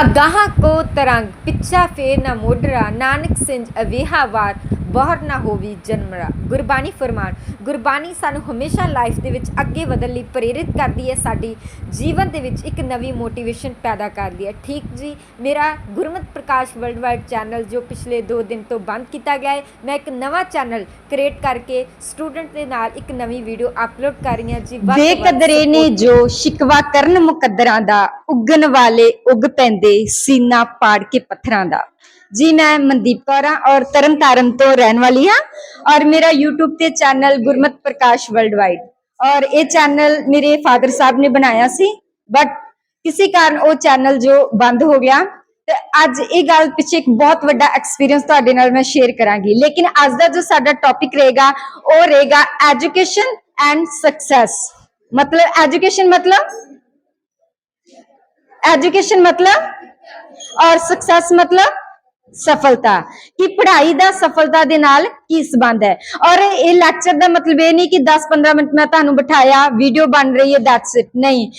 ਅਗਾਹ ਕੋ ਤਰੰਗ ਪਿੱਛਾ ਫੇਰ ਨਾ ਮੋਢਰਾ ਨਾਨਕ ਸਿੰਜ ਅਵੇਹਾ ਵਾਰ। ਬਹਰ ਨਾ ਹੋਵੀ ਜਨਮਰਾ। ਗੁਰਬਾਣੀ ਫਰਮਾਨ ਗੁਰਬਾਣੀ ਸਾਨੂੰ ਹਮੇਸ਼ਾ ਲਾਈਫ ਦੇ ਵਿੱਚ ਅੱਗੇ ਵਧਣ ਲਈ ਪ੍ਰੇਰਿਤ ਕਰਦੀ ਹੈ ਸਾਡੀ ਜੀਵਨ ਦੇ ਵਿੱਚ ਇੱਕ ਨਵੀਂ ਮੋਟੀਵੇਸ਼ਨ ਪੈਦਾ ਕਰਦੀ ਹੈ। ਠੀਕ ਜੀ ਮੇਰਾ ਗੁਰਮਤ ਪ੍ਰਕਾਸ਼ ਵਰਲਡਵਾਈਡ ਚੈਨਲ ਜੋ ਪਿਛਲੇ 2 ਦਿਨ ਤੋਂ ਬੰਦ ਕੀਤਾ ਗਿਆ ਹੈ ਮੈਂ ਇੱਕ ਨਵਾਂ ਚੈਨਲ ਕ੍ਰੀਏਟ ਕਰਕੇ ਸਟੂਡੈਂਟ ਦੇ ਨਾਲ ਇੱਕ ਨਵੀਂ ਵੀਡੀਓ ਅਪਲੋਡ ਕਰ ਰਹੀ ਹਾਂ ਜੀ। ਬੇਕਦਰੇ ਨੇ ਜੋ ਸ਼ਿਕਵਾ ਕਰਨ ਮੁਕੱਦਰਾਂ ਦਾ ਉੱਗਣ ਵਾਲੇ ਉੱਗ ਪੈਂਦੇ ਸੀਨਾ ਪਾੜ ਕੇ ਪੱਥਰਾਂ ਦਾ। ਜੀ ਮੈਂ ਮਨਦੀਪ ਕੌਰ ਹਾਂ ਔਰ ਤਰਨਤਾਰਨ ਤੋਂ ਰਹਿਣ ਵਾਲੀ ਹਾਂ ਔਰ ਮੇਰਾ YouTube ਤੇ ਚੈਨਲ ਗੁਰਮਤ ਪ੍ਰਕਾਸ਼ ਵਰਲਡਵਾਈਡ ਔਰ ਇਹ ਚੈਨਲ ਮੇਰੇ ਫਾਦਰ ਸਾਹਿਬ ਨੇ ਬਣਾਇਆ ਸੀ ਬਟ ਕਿਸੇ ਕਾਰਨ ਉਹ ਚੈਨਲ ਜੋ ਬੰਦ ਹੋ ਗਿਆ ਤੇ ਅੱਜ ਇਹ ਗੱਲ ਪਿੱਛੇ ਇੱਕ ਬਹੁਤ ਵੱਡਾ ਐਕਸਪੀਰੀਅੰਸ ਤੁਹਾਡੇ ਨਾਲ ਮੈਂ ਸ਼ੇਅਰ ਕਰਾਂਗੀ ਲੇਕਿਨ ਅੱਜ ਦਾ ਜੋ ਸਾਡਾ ਟੌਪਿਕ ਰਹੇਗਾ ਉਹ ਰਹੇਗਾ ਐਜੂਕੇਸ਼ਨ ਐਂਡ ਸਕਸੈਸ ਮਤਲਬ ਐਜੂਕੇਸ਼ਨ ਮਤਲਬ ਐਜੂਕੇਸ਼ਨ ਮਤਲਬ ਔਰ ਸਕਸੈਸ ਮਤਲਬ ਸਫਲਤਾ। ਕਿ ਪੜ੍ਹਾਈ ਦਾ ਸਫਲਤਾ ਦੇ ਨਾਲ ਕੀ ਸੰਬੰਧ ਹੈ? ਔਰ ਇਹ ਲੈਕਚਰ ਦਾ ਮਤਲਬ ਇਹ ਨਹੀਂ ਕਿ 10-15 ਮਿੰਟ ਮੈਂ ਤੁਹਾਨੂੰ ਬਿਠਾਇਆ ਵੀਡੀਓ ਬਣ ਰਹੀ ਹੈ ਦੈਟਸ ਇਟ ਨਹੀਂ।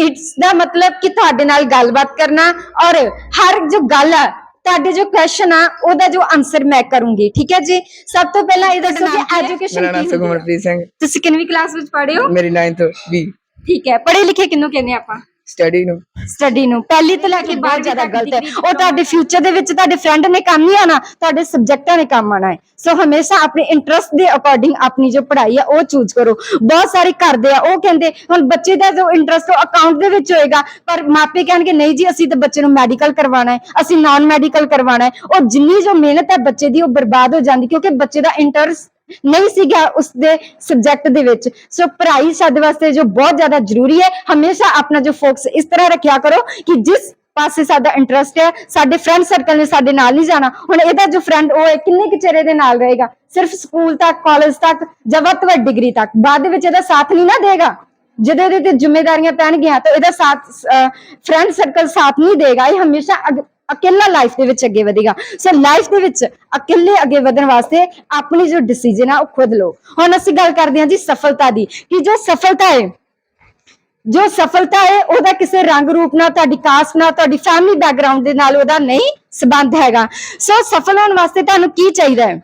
ਇਟਸ ਦਾ ਮਤਲਬ ਕਿ ਤੁਹਾਡੇ ਨਾਲ ਗੱਲਬਾਤ ਕਰਨਾ ਔਰ ਹਰ ਜੋ ਗੱਲ ਆ ਤੁਹਾਡੇ ਜੋ ਕੁਐਸਚਨ ਆ ਉਹਦਾ ਜੋ ਆਨਸਰ ਮੈਂ ਕਰੂੰਗੀ। ਠੀਕ ਹੈ ਜੀ? ਸਭ ਤੋਂ ਪਹਿਲਾਂ ਇਹ ਦੱਸੋ ਕਿ ਐਜੂਕੇਸ਼ਨ ਮੇਰਾ ਨਾਮ ਸੁਖਮਨਪ੍ਰੀਤ ਸਿੰਘ। ਤੁਸੀਂ ਕਿੰਨਵੀਂ ਕਲਾਸ ਵਿੱਚ ਪੜ੍ਹੇ ਹੋ? ਮੇਰੀ 9th ਵੀ ਠੀਕ ਹੈ। ਪੜ੍ਹੇ ਲਿਖੇ ਕਿਹਨੂੰ ਕਹਿੰਦੇ ਆਪਾਂ? ਸਟੱਡੀ ਨੂੰ। ਸਟੱਡੀ ਨੂੰ। ਪਹਿਲੀ ਤੋਂ ਲੈ ਕੇ ਬਹੁਤ ਜ਼ਿਆਦਾ ਗਲਤ ਹੈ। ਉਹ ਤੁਹਾਡੇ ਫਿਊਚਰ ਦੇ ਵਿੱਚ ਤੁਹਾਡੇ ਫਰੈਂਡ ਨੇ ਕੰਮ ਨਹੀਂ ਆਣਾ ਤੁਹਾਡੇ ਸਬਜੈਕਟਾਂ ਨੇ ਕੰਮ ਆਣਾ ਹੈ। ਸੋ ਹਮੇਸ਼ਾ ਆਪਣੇ ਇੰਟਰਸਟ ਦੇ ਅਕੋਰਡਿੰਗ ਆਪਣੀ ਜੋ ਪੜ੍ਹਾਈ ਹੈ ਉਹ ਚੂਜ਼ ਕਰੋ। ਬਹੁਤ ਸਾਰੇ ਕਰਦੇ ਆ ਉਹ ਕਹਿੰਦੇ ਹੁਣ ਬੱਚੇ ਦਾ ਜੋ ਇੰਟਰਸਟ ਉਹ ਅਕਾਊਂਟ ਦੇ ਵਿੱਚ ਹੋਏਗਾ ਪਰ ਮਾਪੇ ਕਹਿਣਗੇ ਨਹੀਂ ਜੀ ਅਸੀਂ ਤਾਂ ਬੱਚੇ ਨੂੰ ਮੈਡੀਕਲ ਕਰਵਾਉਣਾ ਹੈ ਅਸੀਂ ਨਾਨ ਮੈਡੀਕਲ ਕਰਵਾਉਣਾ ਹੈ। ਉਹ ਜਿੰਨੀ ਜੋ ਮਿਹਨਤ ਹੈ ਬੱਚੇ ਦੀ ਉਹ ਬਰਬਾਦ ਹੋ ਜਾਂਦੀ ਕਿਉਂਕਿ ਬੱਚੇ ਦਾ ਇੰਟਰਸਟ ਨਹੀਂ ਸੀਗਾ ਉਸ ਦੇ ਸਬਜੈਕਟ ਦੇ ਵਿੱਚ। ਸੋ ਪੜ੍ਹਾਈ ਸਾਡੇ ਵਾਸਤੇ ਜੋ ਬਹੁਤ ਜ਼ਿਆਦਾ ਜ਼ਰੂਰੀ ਹੈ, ਹਮੇਸ਼ਾ ਆਪਣਾ ਜੋ ਫੋਕਸ ਇਸ ਤਰ੍ਹਾਂ ਰੱਖਿਆ ਕਰੋ ਕਿ ਜਿਸ ਪਾਸੇ ਸਾਡਾ ਇੰਟਰਸਟ ਹੈ, ਸਾਡੇ ਫਰੈਂਡ ਸਰਕਲ ਨੇ ਸਾਡੇ ਨਾਲ ਨਹੀਂ ਜਾਣਾ। ਹੁਣ ਇਹਦਾ ਜੋ ਫਰੈਂਡ ਉਹ ਹੈ ਕਿੰਨੇ ਕੁ ਚਿਹਰੇ ਦੇ ਨਾਲ ਰਹੇਗਾ? ਸਿਰਫ ਸਕੂਲ ਤੱਕ ਕਾਲਜ ਤੱਕ ਜਾਂ ਵੱਧ ਤੋਂ ਵੱਧ ਡਿਗਰੀ ਤੱਕ? ਬਾਅਦ ਦੇ ਵਿੱਚ ਇਹਦਾ ਸਾਥ ਨਹੀਂ ਨਾ ਦੇਗਾ? ਜਦੋਂ ਇਹਦੇ ਤੇ ਜ਼ਿੰਮੇਵਾਰੀਆਂ ਪੈਣਗੀਆਂ, ਤਾਂ ਇਹਦਾ ਸਾਥ ਫਰੈਂਡ ਸਰਕਲ ਸਾਥ ਨਹੀਂ ਦੇਗਾ। ਇਹ ਹਮੇਸ਼ਾ ਇਕੱਲਾ ਲਾਈਫ ਦੇ ਵਿੱਚ ਅੱਗੇ ਵਧੇਗਾ। ਸੋ ਲਾਈਫ ਦੇ ਵਿੱਚ ਇਕੱਲੇ ਅੱਗੇ ਵਧਣ ਵਾਸਤੇ ਆਪਣੀ ਜੋ ਡਿਸੀਜਨ ਆ, ਉਹ ਖੁਦ ਲਓ। ਹੁਣ ਅਸੀਂ ਗੱਲ ਕਰਦੇ ਹਾਂ ਜੀ ਸਫਲਤਾ ਦੀ, ਕਿ ਜੋ ਸਫਲਤਾ ਹੈ, ਜੋ ਸਫਲਤਾ ਹੈ, ਉਹਦਾ ਕਿਸੇ ਰੰਗ ਰੂਪ ਨਾਲ, ਤੁਹਾਡੀ ਕਾਸਟ ਨਾਲ, ਤੁਹਾਡੀ ਫੈਮਿਲੀ ਬੈਕਗ੍ਰਾਉਂਡ ਦੇ ਨਾਲ ਉਹਦਾ ਨਹੀਂ ਸਬੰਧ ਹੈਗਾ। ਸੋ ਸਫਲ ਹੋਣ ਵਾਸਤੇ ਤੁਹਾਨੂੰ ਕੀ ਚਾਹੀਦਾ ਹੈ?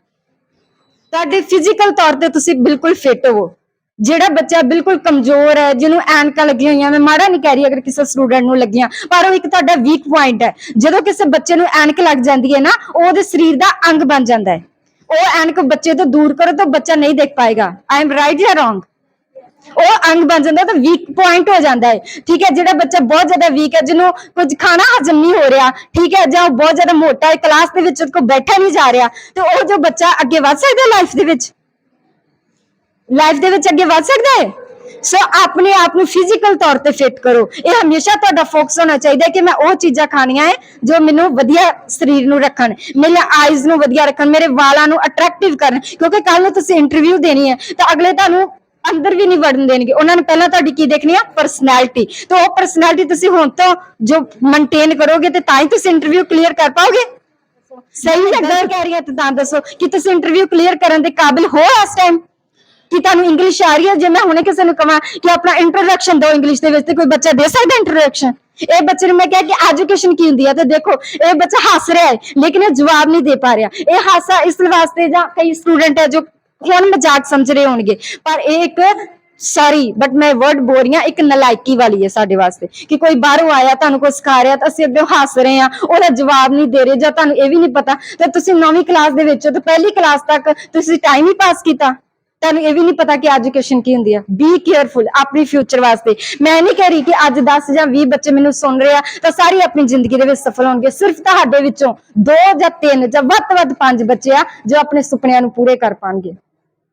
ਤੁਹਾਡੇ ਫਿਜ਼ੀਕਲ ਤੌਰ ਤੇ ਤੁਸੀਂ ਬਿਲਕੁਲ ਫਿੱਟ ਹੋਵੋ। ਜਿਹੜਾ ਬੱਚਾ ਬਿਲਕੁਲ ਕਮਜ਼ੋਰ ਹੈ, ਜਿਹਨੂੰ ਐਨਕਾਂ ਲੱਗੀਆਂ ਹੋਈਆਂ, ਮੈਂ ਮਾੜਾ ਨਹੀਂ ਕਹਿ ਰਹੀ ਅਗਰ ਕਿਸੇ ਸਟੂਡੈਂਟ ਨੂੰ ਲੱਗੀਆਂ, ਪਰ ਉਹ ਇੱਕ ਤੁਹਾਡਾ ਵੀਕ ਪੁਆਇੰਟ ਹੈ। ਜਦੋਂ ਕਿਸੇ ਬੱਚੇ ਨੂੰ ਐਨਕ ਲੱਗ ਜਾਂਦੀ ਹੈ ਨਾ, ਉਹ ਉਹਦੇ ਸਰੀਰ ਦਾ ਅੰਗ ਬਣ ਜਾਂਦਾ ਹੈ। ਉਹ ਐਨਕ ਬੱਚੇ ਤੋਂ ਦੂਰ ਕਰੋ ਤਾਂ ਬੱਚਾ ਨਹੀਂ ਦੇਖ ਪਾਏਗਾ। ਆਈ ਐਮ ਰਾਈਟ ਜਾਂ ਰੋਂਗ ਉਹ ਅੰਗ ਬਣ ਜਾਂਦਾ ਤਾਂ ਵੀਕ ਪੁਆਇੰਟ ਹੋ ਜਾਂਦਾ ਹੈ। ਠੀਕ ਹੈ, ਜਿਹੜਾ ਬੱਚਾ ਬਹੁਤ ਜ਼ਿਆਦਾ ਵੀਕ ਹੈ, ਜਿਹਨੂੰ ਕੁਝ ਖਾਣਾ ਹਜਮ ਨਹੀਂ ਹੋ ਰਿਹਾ, ਠੀਕ ਹੈ, ਜਾਂ ਉਹ ਬਹੁਤ ਜ਼ਿਆਦਾ ਮੋਟਾ ਹੈ ਕਲਾਸ ਦੇ ਵਿੱਚ ਉਹਦੇ ਕੋਲ ਬੈਠਾ ਨਹੀਂ ਜਾ ਰਿਹਾ, ਤੇ ਉਹ ਜੋ ਬੱਚਾ ਅੱਗੇ ਵੱਧ ਸਕਦਾ ਲਾਈਫ ਦੇ ਵਿੱਚ? ਲਾਈਫ ਦੇ ਵਿੱਚ ਅੱਗੇ ਵੱਧ ਸਕਦਾ ਹੈ? ਸੋ ਆਪਣੇ ਆਪ ਨੂੰ ਫਿਜ਼ੀਕਲ ਤੌਰ ਤੇ ਫਿਟ ਕਰੋ। ਇਹ ਹਮੇਸ਼ਾ ਤੁਹਾਡਾ ਫੋਕਸ ਹੋਣਾ ਚਾਹੀਦਾ ਕਿ ਮੈਂ ਉਹ ਚੀਜ਼ਾਂ ਖਾਣੀਆਂ ਹੈ ਜੋ ਮੈਨੂੰ ਵਧੀਆ ਸਰੀਰ ਨੂੰ ਰੱਖਣ ਮੇਰੇ ਆਈਜ਼ ਨੂੰ ਵਧੀਆ ਰੱਖਣ, ਮੇਰੇ ਵਾਲਾਂ ਨੂੰ ਅਟਰੈਕਟਿਵ ਕਰਨ। ਕਿਉਂਕਿ ਕੱਲ ਨੂੰ ਤੁਸੀਂ ਇੰਟਰਵਿਊ ਦੇਣੀ ਹੈ, ਤਾਂ ਅਗਲੇ ਤੁਹਾਨੂੰ ਅੰਦਰ ਵੀ ਨਹੀਂ ਵੜਨ ਦੇਣਗੇ। ਉਹਨਾਂ ਨੇ ਪਹਿਲਾਂ ਤੁਹਾਡੀ ਕੀ ਦੇਖਣੀ ਆ? ਪਰਸਨੈਲਿਟੀ ਤੇ ਉਹ ਪਰਸਨੈਲਿਟੀ ਤੁਸੀਂ ਹੁਣ ਤੋਂ ਜੋ ਮੇਨਟੇਨ ਕਰੋਗੇ ਤੇ ਤਾਂ ਹੀ ਤੁਸੀਂ ਇੰਟਰਵਿਊ ਕਲੀਅਰ ਕਰ ਪਾਓਗੇ? ਸਹੀ ਹੈ, ਗਲਤ ਕਹਿ ਰਹੀ ਹੈ ਤਾਂ ਦੱਸੋ ਕਿ ਤੁਸੀਂ ਇੰਟਰਵਿਊ ਕਲੀਅਰ ਕਰਨ ਦੇ ਕਾਬਿਲ ਹੋ ਇਸ ਟਾਈਮ ਕਿ ਤੁਹਾਨੂੰ ਇੰਗਲਿਸ਼ ਆ ਰਹੀ ਹੈ? ਜੇ ਮੈਂ ਹੁਣੇ ਕਿਸੇ ਨੂੰ ਕਹਾਂ ਕਿ ਆਪਣਾ ਇੰਟਰੋਡਕਸ਼ਨ ਦਿਓ ਇੰਗਲਿਸ਼ ਦੇ ਵਿੱਚ, ਤੇ ਕੋਈ ਬੱਚਾ ਦੇ ਸਕਦਾ ਇੰਟਰੋਡਕਸ਼ਨ ਇਹ ਬੱਚੇ ਨੂੰ ਮੈਂ ਕਿਹਾ ਕਿ ਐਜੂਕੇਸ਼ਨ ਕੀ ਹੁੰਦੀ ਹੈ? ਤੇ ਦੇਖੋ, ਇਹ ਬੱਚਾ ਹੱਸ ਰਿਹਾ ਹੈ, ਲੇਕਿਨ ਇਹ ਜਵਾਬ ਨਹੀਂ ਦੇ ਪਾ ਰਿਹਾ। ਇਹ ਹਾਸਾ ਇਸ ਵਾਸਤੇ ਜਾਂ ਕਈ ਸਟੂਡੈਂਟ ਹੈ ਜੋ ਹੁਣ ਮਜ਼ਾਕ ਸਮਝ ਰਹੇ ਹੋਣਗੇ। ਪਰ ਇਹ ਇੱਕ ਸੌਰੀ ਬਟ ਮੈਂ ਵਰਡ ਬੋਲ ਰਹੀ ਹਾਂ, ਇੱਕ ਨਲਾਇਕੀ ਵਾਲੀ ਹੈ ਸਾਡੇ ਵਾਸਤੇ। ਕਿ ਕੋਈ ਬਾਹਰੋਂ ਆਇਆ, ਤੁਹਾਨੂੰ ਕੋਈ ਸਿਖਾ ਰਿਹਾ, ਤਾਂ ਅਸੀਂ ਅੱਗੇ ਹੱਸ ਰਹੇ ਹਾਂ, ਉਹਦਾ ਜਵਾਬ ਨਹੀਂ ਦੇ ਰਹੇ ਜਾਂ ਤੁਹਾਨੂੰ ਇਹ ਵੀ ਨਹੀਂ ਪਤਾ। ਤੇ ਤੁਸੀਂ ਨੌਵੀਂ ਕਲਾਸ ਦੇ ਵਿੱਚ ਹੋ, ਤੇ ਪਹਿਲੀ ਕਲਾਸ ਤੱਕ ਤੁਸੀਂ ਟਾਈਮ ਹੀ ਪਾਸ ਕੀਤਾ। ਤੁਹਾਨੂੰ ਇਹ ਵੀ ਨਹੀਂ ਪਤਾ ਕਿ ਐਜੂਕੇਸ਼ਨ ਕੀ ਹੁੰਦੀ ਹੈ ਬੀ ਕੇਅਰਫੁਲ ਆਪਣੀ ਫਿਊਚਰ ਵਾਸਤੇ। ਮੈਂ ਨਹੀਂ ਕਹਿ ਰਹੀ ਕਿ ਅੱਜ 10 ਜਾਂ 20 ਬੱਚੇ ਮੈਨੂੰ ਸੁਣ ਰਹੇ ਆ, ਤਾਂ ਸਾਰੇ ਆਪਣੀ ਜ਼ਿੰਦਗੀ ਦੇ ਵਿੱਚ ਸਫਲ ਹੋਣਗੇ। ਸਿਰਫ ਤੁਹਾਡੇ ਵਿੱਚੋਂ ਦੋ ਜਾਂ ਤਿੰਨ ਜਾਂ ਵੱਧ ਤੋਂ ਵੱਧ ਪੰਜ ਬੱਚੇ ਆ, ਜੋ ਆਪਣੇ ਸੁਪਨਿਆਂ ਨੂੰ ਪੂਰੇ ਕਰ ਪਾਣਗੇ।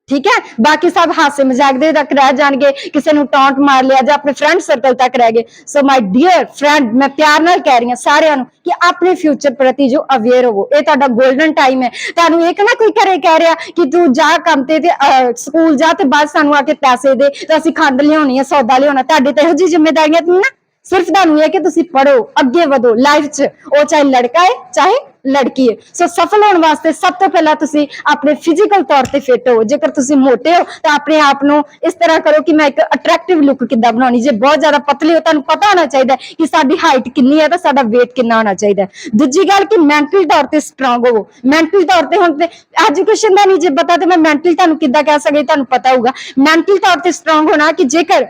ਠੀਕ ਹੈ? ਬਾਕੀ ਸਭ ਹਾਸੇ ਮਜ਼ਾਕ ਦੇ ਤੱਕ ਰਹਿ ਜਾਣਗੇ। ਕਿਸੇ ਨੂੰ ਟੌਂਟ ਮਾਰ ਲਿਆ ਜਾਂ ਆਪਣੇ ਫਰੈਂਡ ਸਰਕਲ ਤੱਕ ਰਹਿ ਗਏ। ਸੋ ਮਾਈ ਡੀਅਰ ਫਰੈਂਡ ਮੈਂ ਪਿਆਰ ਨਾਲ ਕਹਿ ਰਹੀ ਹਾਂ ਸਾਰਿਆਂ ਨੂੰ ਕਿ ਆਪਣੇ ਫਿਊਚਰ ਪ੍ਰਤੀ ਜੋ ਅਵੇਅਰ ਹੋਵੋ। ਇਹ ਤੁਹਾਡਾ 골ਡਨ ਟਾਈਮ ਹੈ। ਤੁਹਾਨੂੰ ਇਹ ਨਾ ਕੋਈ ਘਰੇ ਕਹਿ ਰਿਹਾ ਕਿ ਤੂੰ ਜਾ ਕੰਮ ਤੇ ਤੇ ਸਕੂਲ ਜਾ ਤੇ ਬਾਅਦ ਸਾਨੂੰ ਆ ਕੇ ਪੈਸੇ ਦੇ, ਤੇ ਅਸੀਂ ਖੰਡ ਲਿਆਉਣੀ ਹੈ ਸੌਦਾ ਲਿਆਉਣਾ। ਤੁਹਾਡੇ ਤੇ ਇਹੋ ਜਿਹੀ ਜ਼ਿੰਮੇਵਾਰੀਆਂ ਨਾ। ਸਿਰਫ ਤੁਹਾਨੂੰ ਇਹ ਕਿ ਤੁਸੀਂ ਪੜੋ ਅੱਗੇ ਵਧੋ ਲਾਈਫ 'ਚ। ਉਹ ਚਾਹੇ ਲੜਕਾ ਹੈ, ਚਾਹੇ ਲੜਕੀ ਹੈ। ਸੋ ਸਫਲ ਹੋਣ ਵਾਸਤੇ ਸਭ ਤੋਂ ਪਹਿਲਾਂ ਤੁਸੀਂ ਆਪਣੇ ਫਿਜ਼ੀਕਲ ਤੌਰ ਤੇ ਫਿੱਟ ਹੋ ਜੇਕਰ ਤੁਸੀਂ ਮੋਟੇ ਹੋ, ਤਾਂ ਆਪਣੇ ਆਪ ਨੂੰ ਇਸ ਤਰ੍ਹਾਂ ਕਰੋ ਕਿ ਮੈਂ ਇੱਕ ਅਟਰੈਕਟਿਵ ਲੁੱਕ ਕਿੱਦਾਂ ਬਣਾਉਣੀ। ਜੇ ਬਹੁਤ ਜ਼ਿਆਦਾ ਪਤਲੇ ਹੋ, ਤੁਹਾਨੂੰ ਪਤਾ ਹੋਣਾ ਚਾਹੀਦਾ ਕਿ ਸਾਡੀ ਹਾਈਟ ਕਿੰਨੀ ਹੈ, ਤਾਂ ਸਾਡਾ weight ਕਿੰਨਾ ਹੋਣਾ ਚਾਹੀਦਾ ਦੂਜੀ ਗੱਲ ਕਿ ਮੈਂਟਲ ਤੌਰ ਤੇ ਸਟਰੋਂਗ ਹੋਵੋ। ਮੈਂਟਲ ਤੌਰ ਤੇ ਹੁਣ ਤੇ ਐਜੂਕੇਸ਼ਨ ਦਾ ਨਹੀਂ ਜੇ ਪਤਾ, ਤੇ ਮੈਂ ਮੈਂਟਲ ਤੁਹਾਨੂੰ ਕਿੱਦਾਂ ਕਹਿ ਸਕਦੀ ਤੁਹਾਨੂੰ ਪਤਾ ਹੋਊਗਾ। ਮੈਂਟਲ ਤੌਰ ਤੇ ਸਟਰੋਂਗ ਹੋਣਾ ਕਿ ਜੇਕਰ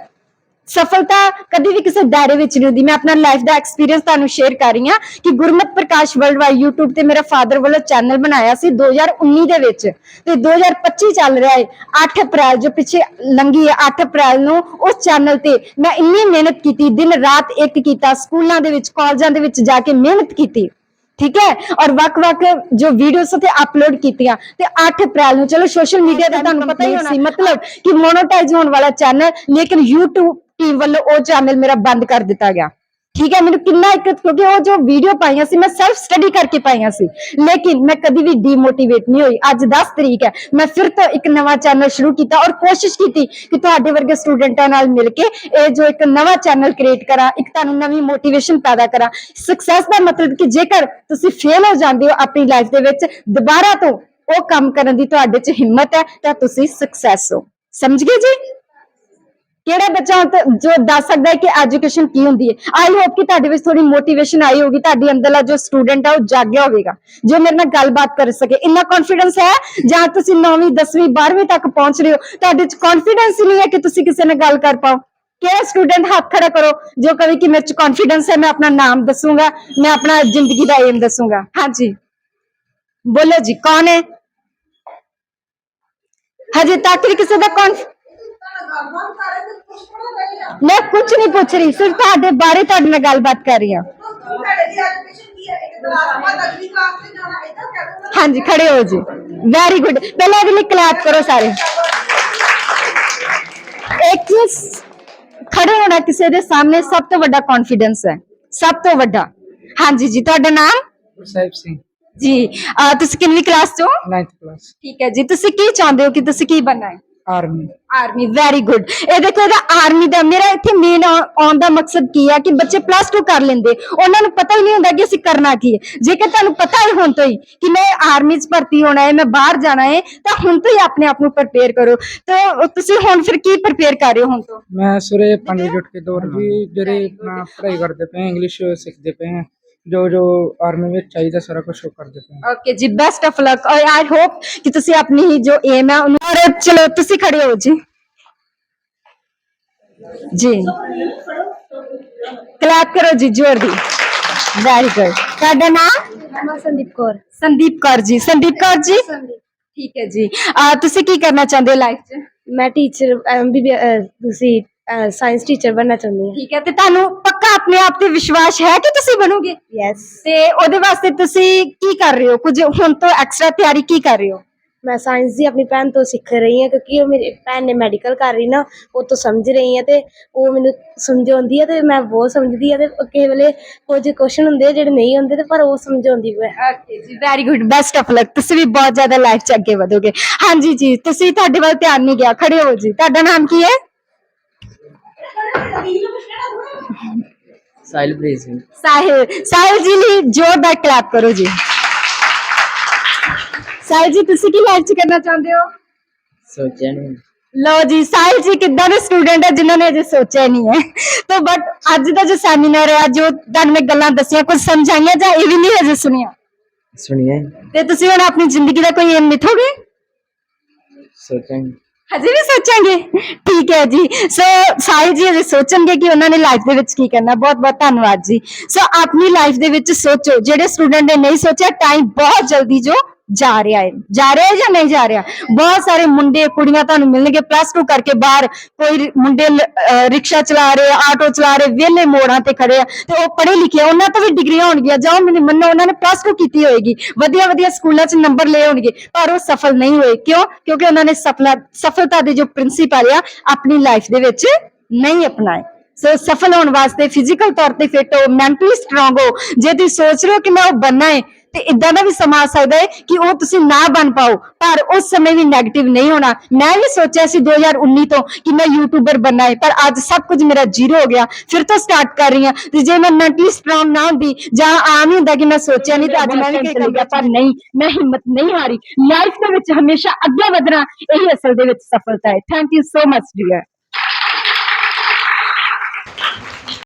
ਸਫਲਤਾ ਕਦੀ ਵੀ ਕਿਸੇ ਦਾਇਰੇ ਵਿੱਚ ਨਹੀਂ ਹੁੰਦੀ। ਮੈਂ ਆਪਣਾ ਲਾਈਫ ਦਾ ਐਕਸਪੀਰੀਅੰਸ ਤੁਹਾਨੂੰ ਸ਼ੇਅਰ ਕਰ ਰਹੀ ਹਾਂ ਕਿ Gurmat Prakash world wide YouTube ਤੇ ਮੇਰੇ ਫਾਦਰ ਵੱਲੋਂ ਚੈਨਲ ਬਣਾਇਆ ਸੀ 2019 ਦੇ ਵਿੱਚ। ਤੇ 2025 ਚੱਲ ਰਿਹਾ ਹੈ। 8 ਅਪ੍ਰੈਲ ਜੋ ਪਿੱਛੇ ਲੰਗੀ ਹੈ 8 ਅਪ੍ਰੈਲ ਨੂੰ ਉਸ ਚੈਨਲ ਤੇ ਮੈਂ ਇੰਨੀ ਮਿਹਨਤ ਕੀਤੀ ਦਿਨ ਰਾਤ ਇੱਕ ਕੀਤਾ ਸਕੂਲਾਂ ਦੇ ਵਿੱਚ ਕਾਲਜਾਂ ਦੇ ਵਿੱਚ ਜਾ ਕੇ ਮਿਹਨਤ ਕੀਤੀ। ਠੀਕ ਹੈ? ਔਰ ਵੱਖ-ਵੱਖ ਜੋ ਵੀਡੀਓਜ਼ ਉੱਤੇ ਅਪਲੋਡ ਕੀਤੀਆਂ। ਤੇ 8 ਅਪ੍ਰੈਲ ਨੂੰ ਚਲੋ ਸੋਸ਼ਲ ਮੀਡੀਆ ਤੇ ਤੁਹਾਨੂੰ ਪਤਾ ਹੀ ਹੋਣਾ ਸੀ। ਮਤਲਬ ਕਿ ਮੋਨੋਟਾਈਜ਼ ਹੋਣ ਵਾਲਾ ਚੈਨਲ ਲੇਕਿਨ YouTube ਟੀਮ ਵੱਲੋਂ ਉਹ ਚੈਨਲ ਮੇਰਾ ਬੰਦ ਕਰ ਦਿੱਤਾ ਗਿਆ। ਠੀਕ ਹੈ? ਮੈਨੂੰ ਕਿੰਨਾ ਇੱਕ ਕਿਉਂਕਿ ਉਹ ਜੋ ਵੀਡੀਓ ਪਾਈਆਂ ਸੀ, ਮੈਂ ਸੈਲਫ ਸਟੱਡੀ ਕਰਕੇ ਪਾਈਆਂ ਸੀ। ਲੇਕਿਨ ਮੈਂ ਕਦੀ ਵੀ ਡੀਮੋਟੀਵੇਟ ਨਹੀਂ ਹੋਈ। ਅੱਜ 10 ਤਰੀਕ ਹੈ। ਮੈਂ ਫਿਰ ਤੋਂ ਇੱਕ ਨਵਾਂ ਚੈਨਲ ਸ਼ੁਰੂ ਕੀਤਾ ਔਰ ਕੋਸ਼ਿਸ਼ ਕੀਤੀ ਕਿ ਤੁਹਾਡੇ ਵਰਗੇ ਸਟੂਡੈਂਟਾਂ ਨਾਲ ਮਿਲ ਕੇ ਇਹ ਜੋ ਇੱਕ ਨਵਾਂ ਚੈਨਲ ਕ੍ਰੀਏਟ ਕਰਾਂ, ਇੱਕ ਤੁਹਾਨੂੰ ਨਵੀਂ ਮੋਟੀਵੇਸ਼ਨ ਪੈਦਾ ਕਰਾਂ। ਸਕਸੈਸ ਦਾ ਮਤਲਬ ਕਿ ਜੇਕਰ ਤੁਸੀਂ ਫੇਲ ਹੋ ਜਾਂਦੇ ਹੋ ਆਪਣੀ ਲਾਈਫ ਦੇ ਵਿੱਚ, ਦੁਬਾਰਾ ਤੋਂ ਉਹ ਕੰਮ ਕਰਨ ਦੀ ਤੁਹਾਡੇ 'ਚ ਹਿੰਮਤ ਹੈ ਤਾਂ ਤੁਸੀਂ ਸਕਸੈਸ ਹੋ। ਸਮਝ ਗਏ ਜੀ? ਕਿਹੜਾ ਬੱਚਾ ਹੁਣ ਤੱਕ ਜੋ ਦੱਸ ਸਕਦਾ ਹੈ ਕਿ ਐਜੂਕੇਸ਼ਨ ਕੀ ਹੁੰਦੀ ਹੈ ਆਈ ਹੋਪ ਕਿ ਤੁਹਾਡੇ ਵਿੱਚ ਥੋੜੀ ਮੋਟੀਵੇਸ਼ਨ ਆਈ ਹੋਗੀ ਤੁਹਾਡੀ ਅੰਦਰਲਾ ਜੋ ਸਟੂਡੈਂਟ ਹੈ ਉਹ ਜਾਗਿਆ ਹੋਵੇਗਾ ਜੋ ਮੇਰੇ ਨਾਲ ਗੱਲਬਾਤ ਕਰ ਸਕੇ ਇੰਨਾ ਕੌਨਫੀਡੈਂਸ ਹੈ ਜਾਂ ਤੁਸੀਂ 9ਵੀਂ 10ਵੀਂ 12ਵੀਂ ਤੱਕ ਪਹੁੰਚ ਰਹੇ ਹੋ ਤੁਹਾਡੇ ਚ ਕੌਨਫੀਡੈਂਸ ਹੀ ਨਹੀਂ ਹੈ ਕਿ ਤੁਸੀਂ ਕਿਸੇ ਨਾਲ ਗੱਲ ਕਰ ਪਾਓ ਕਿਹੜਾ ਸਟੂਡੈਂਟ ਹੱਥ ਖੜਾ ਕਰੋ ਜੋ ਕਵੇ ਕਿ ਮੇਰੇ ਚ ਕੌਨਫੀਡੈਂਸ ਹੈ ਮੈਂ ਆਪਣਾ ਨਾਮ ਦੱਸੂਗਾ ਮੈਂ ਆਪਣਾ ਜ਼ਿੰਦਗੀ ਦਾ ਏਮ ਦੱਸੂਗਾ ਹਾਂਜੀ ਬੋਲੋ ਜੀ ਕੌਣ ਹੈ ਹਜੇ ਤੱਕ ਵੀ ਕਿਸੇ ਦਾ ਕੌਨਫ ਮੈਂ ਕੁਝ ਨਹੀਂ ਪੁੱਛ ਰਹੀ ਸਿਰਫ ਤੁਹਾਡੇ ਬਾਰੇ ਤੁਹਾਡੇ ਨਾਲ ਗੱਲਬਾਤ ਕਰ ਰਹੀ ਹਾਂ ਹਾਂਜੀ ਖੜੇ ਹੋ ਜੀ ਵੈਰੀ ਗੁੱਡ ਪਹਿਲਾਂ ਇਹਦੇ ਲਈ ਕਲਾਪ ਕਰੋ ਸਾਰੇ ਇੱਕ ਚੀਜ਼ ਖੜੇ ਹੋਣਾ ਕਿਸੇ ਦੇ ਸਾਹਮਣੇ ਸਭ ਤੋਂ ਵੱਡਾ ਕੌਨਫੀਡੈਂਸ ਹੈ ਸਭ ਤੋਂ ਵੱਡਾ ਹਾਂਜੀ ਜੀ ਤੁਹਾਡਾ ਨਾਮ ਸਾਹਿਬ ਸਿੰਘ ਜੀ ਅਹ ਤੁਸੀਂ ਕਿੰਨਵੀਂ ਕਲਾਸ ਚੋਂ 9th ਕਲਾਸ ਠੀਕ ਹੈ ਜੀ ਤੁਸੀਂ ਕੀ ਚਾਹੁੰਦੇ ਹੋ ਕਿ ਤੁਸੀਂ ਕੀ ਬਣਨਾ ਹੈ ਆਰਮੀ ਆਰਮੀ ਵੈਰੀ ਗੁੱਡ ਇਹ ਦੇਖੋ ਇਹਦਾ ਆਰਮੀ ਦਾ ਮੇਰਾ ਇੱਥੇ ਮੇਨ ਆਉਣ ਦਾ ਮਕਸਦ ਕੀ ਹੈ ਕਿ ਬੱਚੇ ਪਲੱਸ 2 ਕਰ ਲੈਂਦੇ। ਉਹਨਾਂ ਨੂੰ ਪਤਾ ਹੀ ਨਹੀਂ ਹੁੰਦਾ ਕਿ ਅਸੀਂ ਕਰਨਾ ਕੀ ਹੈ। ਜੇਕਰ ਤੁਹਾਨੂੰ ਪਤਾ ਹੈ ਹੁਣ ਤੋਂ ਹੀ ਕਿ ਮੈਂ ਆਰਮੀ 'ਚ ਭਰਤੀ ਹੋਣਾ ਹੈ ਮੈਂ ਬਾਹਰ ਜਾਣਾ ਹੈ ਤਾਂ ਹੁਣ ਤੋਂ ਹੀ ਆਪਣੇ ਆਪ ਨੂੰ ਪ੍ਰਪੇਅਰ ਕਰੋ। ਤਾਂ ਤੁਸੀਂ ਹੁਣ ਫਿਰ ਕੀ ਪ੍ਰਪੇਅਰ ਕਰ ਰਹੇ ਹੋ ਹੁਣ ਤੋਂ? ਮੈਂ ਸਵੇਰੇ 5 ਵਜੇ ਉੱਠ ਕੇ ਦੌੜ ਵੀ ਜਿਹੜੇ ਆਪਣਾ ਪੜ੍ਹਾਈ ਕਰਦੇ ਪਏ ਇੰਗਲਿਸ਼ ਸਿੱਖਦੇ ਪਏ ਜੋ ਜੋ ਆਰਮੀ ਵਿੱਚ ਚਾਹੀਦਾ ਸਾਰਾ ਕੁਝ ਉਹ ਕਰਦੇ ਪਏ ਹਾਂ ਓਕੇ ਜੀ ਬੈਸਟ ਆਫ ਲੱਕ ਔਰ ਆਈ ਹੋਪ ਕਿ ਤੁਸੀਂ ਆਪਣੀ ਹੀ ਜੋ ਏਮ ਹੈ ਉਹਨੂੰ ਔਰ ਚਲੋ ਤੁਸੀਂ ਖੜੇ ਹੋ ਜੀ। ਜੀ। ਕਲੈਪ ਕਰੋ ਜੀ ਜ਼ੋਰ ਦੀ। ਵੈਰੀ ਗੁੱਡ ਤੁਹਾਡਾ ਨਾਮ? ਸੰਦੀਪ ਕੌਰ। ਸੰਦੀਪ ਕੌਰ ਜੀ। ਸੰਦੀਪ ਕੌਰ ਜੀ? ਠੀਕ ਹੈ ਜੀ। ਆ ਤੁਸੀਂ ਕੀ ਕਰਨਾ ਚਾਹੁੰਦੇ ਹੋ ਲਾਈਫ 'ਚ? ਮੈਂ ਟੀਚਰ ਐਮਬੀਬੀ ਤੁਸੀਂ ਸਾਇੰਸ ਟੀਚਰ ਬਣਨਾ ਚਾਹੁੰਦੀ ਹਾਂ। ਠੀਕ ਹੈ ਤੇ ਤੁਹਾਨੂੰ ਪੱਕਾ ਆਪਣੇ ਆਪ ਤੇ ਵਿਸ਼ਵਾਸ ਹੈ ਕਿ ਤੁਸੀਂ ਬਣੋਗੇ? ਯੈਸ ਤੇ ਉਹਦੇ ਵਾਸਤੇ ਤੁਸੀਂ ਕੀ ਕਰ ਰਹੇ ਹੋ? ਕੁਝ ਹੁਣ ਤੋਂ ਐਕਸਟਰਾ ਤਿਆਰੀ ਕੀ ਕਰ ਰਹੇ ਹੋ? ਮੈਂ ਸਾਇੰਸ ਦੀ ਆਪਣੀ ਭੈਣ ਤੋਂ ਸਿੱਖ ਰਹੀ ਹਾਂ ਕਿਉਂਕਿ ਉਹ ਮੇਰੀ ਭੈਣ ਨੇ ਮੈਡੀਕਲ ਕਰ ਰਹੀ ਨਾ ਉਹ ਤੋਂ ਸਮਝ ਰਹੀ ਹਾਂ ਤੇ ਉਹ ਮੈਨੂੰ ਸਮਝਾਉਂਦੀ ਹੈ ਤੇ ਮੈਂ ਬਹੁਤ ਸਮਝਦੀ ਹਾਂ ਤੇ ਕਿਸੇ ਵੇਲੇ ਕੁਝ ਕੁਐਸਚਨ ਹੁੰਦੇ ਆ ਜਿਹੜੇ ਨਹੀਂ ਹੁੰਦੇ ਤੇ ਪਰ ਉਹ ਸਮਝਾਉਂਦੀ ਹੈ। ਓਕੇ ਜੀ very good best of luck ਤੁਸੀਂ ਵੀ ਬਹੁਤ ਜ਼ਿਆਦਾ ਲਾਈਫ 'ਚ ਅੱਗੇ ਵਧੋਗੇ। ਹਾਂਜੀ ਜੀ ਤੁਸੀਂ ਤੁਹਾਡੇ ਵੱਲ ਧਿਆਨ ਨਹੀਂ ਗਿਆ ਖੜੇ ਹੋ ਜੀ। ਤੁਹਾਡਾ ਨਾਮ ਕੀ ਹੈ? ਸਾਹਿਲਪ੍ਰੀਤ ਸਿੰਘ ਸਾਹਿਲ ਸਾਹਿਲ ਜੀ ਲਈ ਜ਼ੋਰਦਾਰ ਕਲੈਪ ਕਰੋ ਜੀ ਸਾਹਿਲ ਜੀ ਤੁਸੀਂ ਕੀ ਲਾਈਫ 'ਚ ਕਰਨਾ ਚਾਹੁੰਦੇ ਹੋ ਸੋਚਿਆ ਨਹੀਂ ਲਓ ਜੀ ਸਾਹਿਲ ਜੀ ਕਿੱਦਾਂ ਦੇ ਸਟੂਡੈਂਟ ਹੈ ਜਿਨ੍ਹਾਂ ਨੇ ਅਜੇ ਸੋਚਿਆ ਨਹੀਂ ਹੈ ਤਾਂ ਬਟ ਅੱਜ ਦਾ ਜੋ ਸੈਮੀਨਾਰ ਹੈ ਜੋ ਤੁਹਾਨੂੰ ਮੈਂ ਗੱਲਾਂ ਦੱਸੀਆਂ ਕੁਝ ਸਮਝਾਈਆਂ ਜਾਂ ਇਹ ਵੀ ਨਹੀਂ ਅਜੇ ਸੁਣੀਆਂ ਸੁਣੀਏ ਤੇ ਤੁਸੀਂ ਹੁਣ ਆਪਣੀ ਜ਼ਿੰਦਗੀ ਦਾ ਕੋਈ ਏਮ ਮਿਥੋਗੇ ਸੋਚਾਂ ਹਜੇ ਵੀ ਸੋਚਾਂਗੇ। ਠੀਕ ਹੈ ਜੀ। ਸੋ ਸਾਹਿਲ ਜੀ ਅਜੇ ਸੋਚਣਗੇ ਕਿ ਉਹਨਾਂ ਨੇ ਲਾਈਫ ਦੇ ਵਿੱਚ ਕੀ ਕਰਨਾ। ਬਹੁਤ ਬਹੁਤ ਧੰਨਵਾਦ ਜੀ। ਸੋ ਆਪਣੀ ਲਾਈਫ ਦੇ ਵਿੱਚ ਸੋਚੋ। ਜਿਹੜੇ ਸਟੂਡੈਂਟ ਨੇ ਨਹੀਂ ਸੋਚਿਆ ਟਾਈਮ ਬਹੁਤ ਜਲਦੀ ਜੋ ਜਾ ਰਿਹਾ ਹੈ। ਜਾ ਰਿਹਾ ਹੈ ਜਾਂ ਨਹੀਂ ਜਾ ਰਿਹਾ? ਬਹੁਤ ਸਾਰੇ ਮੁੰਡੇ ਕੁੜੀਆਂ ਤੁਹਾਨੂੰ ਮਿਲਣਗੇ ਪਲੱਸ 2 ਕਰਕੇ ਬਾਹਰ। ਕੋਈ ਮੁੰਡੇ ਰਿਕਸ਼ਾ ਚਲਾ ਰਹੇ ਆਟੋ ਚਲਾ ਰਹੇ ਵਿਹਲੇ ਮੋੜਾਂ ਤੇ ਖੜੇ ਆ। ਤੇ ਉਹ ਪੜ੍ਹੇ ਲਿਖੇ ਆ, ਉਹਨਾਂ ਤੋਂ ਵੀ ਡਿਗਰੀਆਂ ਹੋਣਗੀਆਂ। ਜਾਓ ਮੈਨੂੰ ਮੰਨੋ ਉਹਨਾਂ ਨੇ ਪਲੱਸ 2 ਕੀਤੀ ਹੋਏਗੀ। ਵਧੀਆ ਵਧੀਆ ਸਕੂਲਾਂ 'ਚ ਨੰਬਰ ਲਏ ਹੋਣਗੇ। ਪਰ ਉਹ ਸਫਲ ਨਹੀਂ ਹੋਏ। ਕਿਉਂ? ਕਿਉਂਕਿ ਉਹਨਾਂ ਨੇ ਸਫਲਾ ਸਫਲਤਾ ਦੇ ਜੋ ਪ੍ਰਿੰਸੀਪਲ ਆ ਆਪਣੀ ਲਾਈਫ ਦੇ ਵਿੱਚ ਨਹੀਂ ਅਪਣਾਏ। ਸੋ ਸਫਲ ਹੋਣ ਵਾਸਤੇ ਫਿਜ਼ੀਕਲ ਤੌਰ ਤੇ ਫਿੱਟ ਹੋ ਮੈਂਟਲੀ ਸਟਰੋਂਗ ਹੋ। ਜੇ ਤੁਸੀਂ ਸੋਚ ਰਹੇ ਹੋ ਕਿ ਮੈਂ ਉਹ ਬੰਨਾ ਹੈ ਤੇ ਇਦਾਂ ਦਾ ਵੀ ਸਮਾਂ ਆ ਸਕਦਾ ਹੈ ਕਿ ਉਹ ਤੁਸੀਂ ਨਾ ਬਣ ਪਾਓ। ਪਰ ਉਸ ਸਮੇਂ ਵੀ 네ਗੇਟਿਵ ਨਹੀਂ ਹੋਣਾ। ਮੈਂ ਵੀ ਸੋਚਿਆ ਸੀ 2019 ਤੋਂ ਕਿ ਮੈਂ ਯੂਟਿਊਬਰ ਬਣਨਾ ਹੈ, ਪਰ ਅੱਜ ਸਭ ਕੁਝ ਮੇਰਾ ਜ਼ੀਰੋ ਹੋ ਗਿਆ। ਫਿਰ ਤੋਂ ਸਟਾਰਟ ਕਰ ਰਹੀ ਹਾਂ। ਤੇ ਜੇ ਮੈਂ ਮੈਂਟਲੀ ਸਟਰੋਂਗ ਨਾ ਹੁੰਦੀ, ਜਾਂ ਆਮ ਹੀ ਹੁੰਦਾ ਕਿ ਮੈਂ ਸੋਚਿਆ ਨਹੀਂ ਤੇ ਅੱਜ ਮੈਂ ਵੀ ਕਈ ਕੰਮ ਪਰ ਨਹੀਂ, ਮੈਂ ਹਿੰਮਤ ਨਹੀਂ ਹਾਰੀ। ਲਾਈਫ ਦੇ ਵਿੱਚ ਹਮੇਸ਼ਾ ਅੱਗੇ ਵਧਣਾ, ਇਹੀ ਅਸਲ ਦੇ ਵਿੱਚ ਸਫਲਤਾ ਹੈ। Thank you so much dear